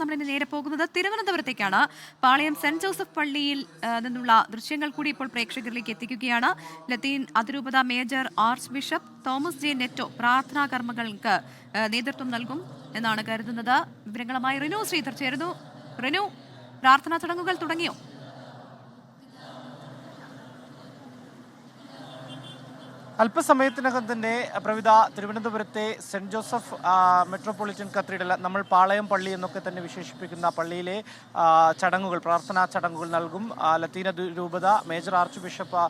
നമ്മളിനി നേരെ പോകുന്നത് തിരുവനന്തപുരത്തേക്കാണ്. പാളയം സെന്റ് ജോസഫ് പള്ളിയിൽ നിന്നുള്ള ദൃശ്യങ്ങൾ കൂടി ഇപ്പോൾ പ്രേക്ഷകരിലേക്ക് എത്തിക്കുകയാണ്. ലത്തീൻ അതിരൂപത major arch bishop Thomas J Netto പ്രാർത്ഥനാ കർമ്മങ്ങൾക്ക് നേതൃത്വം നൽകും എന്നാണ് കരുതുന്നത്. വിവരങ്ങളുമായി റിനു ശ്രീധർ ചേരുന്നു. റിനു പ്രാർത്ഥനാ ചടങ്ങുകൾ തുടങ്ങിയോ? അല്പസമയത്തിനകം തന്നെ പ്രവിധ തിരുവനന്തപുരത്തെ സെന്റ് ജോസഫ് മെട്രോപൊളിറ്റൻ കത്തീഡ്രൽ നമ്മൾ പാളയം പള്ളി എന്നൊക്കെ തന്നെ വിശേഷിപ്പിക്കുന്ന പള്ളിയിലെ ചടങ്ങുകൾ പ്രാർത്ഥനാ ചടങ്ങുകൾ നൽകും. ലത്തീന രൂപത മേജർ ആർച്ച് ബിഷപ്പ്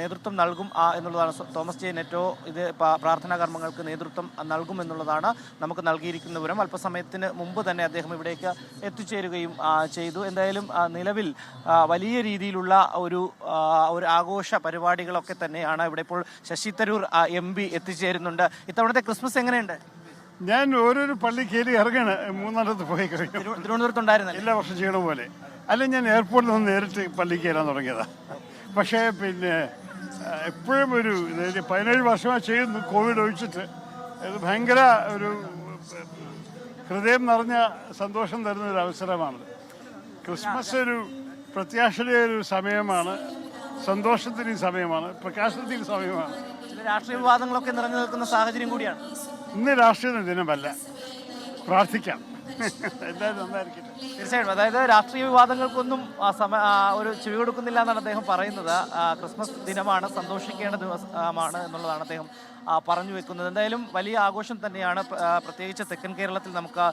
നേതൃത്വം നൽകും എന്നുള്ളതാണ്. തോമസ് ജെ നെറ്റോ ഇത് പ്രാർത്ഥനാ കർമ്മങ്ങൾക്ക് നേതൃത്വം നൽകും എന്നുള്ളതാണ് നമുക്ക് നൽകിയിരിക്കുന്ന വിവരം. അല്പസമയത്തിന് മുമ്പ് തന്നെ അദ്ദേഹം ഇവിടേക്ക് എത്തിച്ചേരുകയും ചെയ്തു. എന്തായാലും നിലവിൽ വലിയ രീതിയിലുള്ള ഒരു ഒരു ആഘോഷ പരിപാടികളൊക്കെ തന്നെയാണ് ഇവിടെ ഇപ്പോൾ ശശി തരൂർ എം പി എത്തിച്ചേരുന്നുണ്ട്. ഇത്തവണത്തെ ക്രിസ്മസ് എങ്ങനെയുണ്ട്? ഞാൻ ഓരോരു പള്ളി കയറി ഇറങ്ങാണ്. മൂന്നാലത്ത് പോയി കഴിഞ്ഞു. തിരു- ഉണ്ടായിരുന്നു എല്ലാ വർഷം ചെയ്യണ പോലെ. അല്ല ഞാൻ എയർപോർട്ടിൽ നിന്ന് നേരിട്ട് പള്ളി കയറാൻ തുടങ്ങിയതാ. പക്ഷേ പിന്നെ എപ്പോഴും ഒരു പതിനേഴ് വർഷമായി ചെയ്യുന്നു കോവിഡ് ഒഴിച്ചിട്ട്. ഇത് ഭയങ്കര ഒരു ഹൃദയം നിറഞ്ഞ സന്തോഷം തരുന്ന ഒരു അവസരമാണ്. ക്രിസ്മസ് ഒരു പ്രത്യാശയുടെ ഒരു സമയമാണ്. സന്തോഷത്തിന് സമയമാണ് പ്രകാശത്തിന് സമയമാണ്. ചില രാഷ്ട്രീയ വിവാദങ്ങളൊക്കെ നിറഞ്ഞു നിൽക്കുന്ന സാഹചര്യം കൂടിയാണ്. ഇന്ന് രാഷ്ട്രീയ ദിനമല്ല. പ്രാർത്ഥിക്കാം. എന്തായാലും നന്നായിരിക്കട്ടെ. തീർച്ചയായും അതായത് രാഷ്ട്രീയ വിവാദങ്ങൾക്കൊന്നും സമ- ഒരു ചെവി കൊടുക്കുന്നില്ല എന്നാണ് അദ്ദേഹം പറയുന്നത്. ക്രിസ്മസ് ദിനമാണ് സന്തോഷിക്കേണ്ട ദിവസമാണ് എന്നുള്ളതാണ് അദ്ദേഹം പറഞ്ഞു വെക്കുന്നത്. എന്തായാലും വലിയ ആഘോഷം തന്നെയാണ് പ്ര- പ്രത്യേകിച്ച് തെക്കൻ കേരളത്തിൽ നമുക്ക്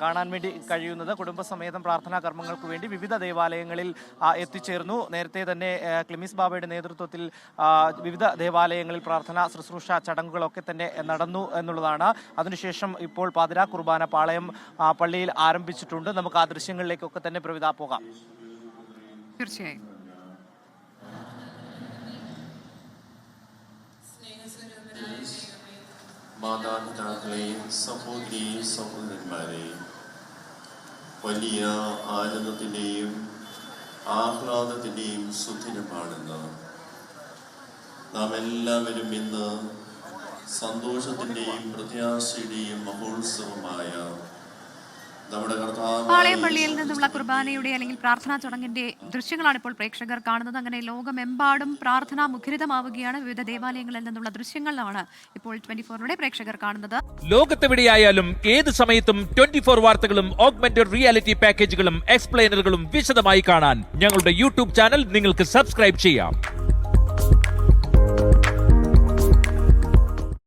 കാണാൻ വേണ്ടി കഴിയുന്നത്. കുടുംബസമേതം പ്രാർത്ഥനാ കർമ്മങ്ങൾക്ക് വേണ്ടി വിവിധ ദേവാലയങ്ങളിൽ എത്തിച്ചേർന്നു. നേരത്തെ തന്നെ ക്ലിമിസ് ബാബയുടെ നേതൃത്വത്തിൽ വിവിധ ദേവാലയങ്ങളിൽ പ്രാർത്ഥന ശുശ്രൂഷ ചടങ്ങുകളൊക്കെ തന്നെ നടന്നു എന്നുള്ളതാണ്. അതിനുശേഷം ഇപ്പോൾ പാതിരാ കുർബാന പാളയം പള്ളിയിൽ ആരംഭിച്ചിട്ടുണ്ട്. നമുക്ക് ദൃശ്യങ്ങളിലേക്കൊക്കെ തന്നെ പ്രവിത പോകാം. തീർച്ചയായും. മാതാപിതാക്കളെയും സഹോദരിയെയും സഹോദരന്മാരെയും വലിയ ആനന്ദത്തിന്റെയും ആഹ്ലാദത്തിന്റെയും സുദിനമാണെന്ന് നാം എല്ലാവരും ഇന്ന് സന്തോഷത്തിന്റെയും പ്രത്യാശയുടെയും മഹോത്സവമായ നമ്മുടെ പാളയം കർത്താവ് പള്ളിയിൽ നിന്നുള്ള കുർബാനയുടെ അല്ലെങ്കിൽ പ്രാർത്ഥനാ ചടങ്ങിന്റെ ദൃശ്യങ്ങളാണ് ഇപ്പോൾ പ്രേക്ഷകർ കാണുന്നത്. അങ്ങനെ ലോകമെമ്പാടും പ്രാർത്ഥന മുഖരിതമാവുകയാണ്. വിവിധ ദേവാലയങ്ങളിൽ നിന്നുള്ള ദൃശ്യങ്ങളാണ് ഇപ്പോൾ ട്വന്റി ഫോറിലൂടെ പ്രേക്ഷകർ കാണുന്നത്. ലോകത്തെവിടെയായാലും ഏത് സമയത്തും ട്വന്റി ഫോർ വാർത്തകളും ഓഗ്മെന്റഡ് റിയാലിറ്റി പാക്കേജുകളും എക്സ്പ്ലെയിനറുകളും വിശദമായി കാണാൻ ഞങ്ങളുടെ യൂട്യൂബ് ചാനൽ നിങ്ങൾക്ക് സബ്സ്ക്രൈബ് ചെയ്യാം.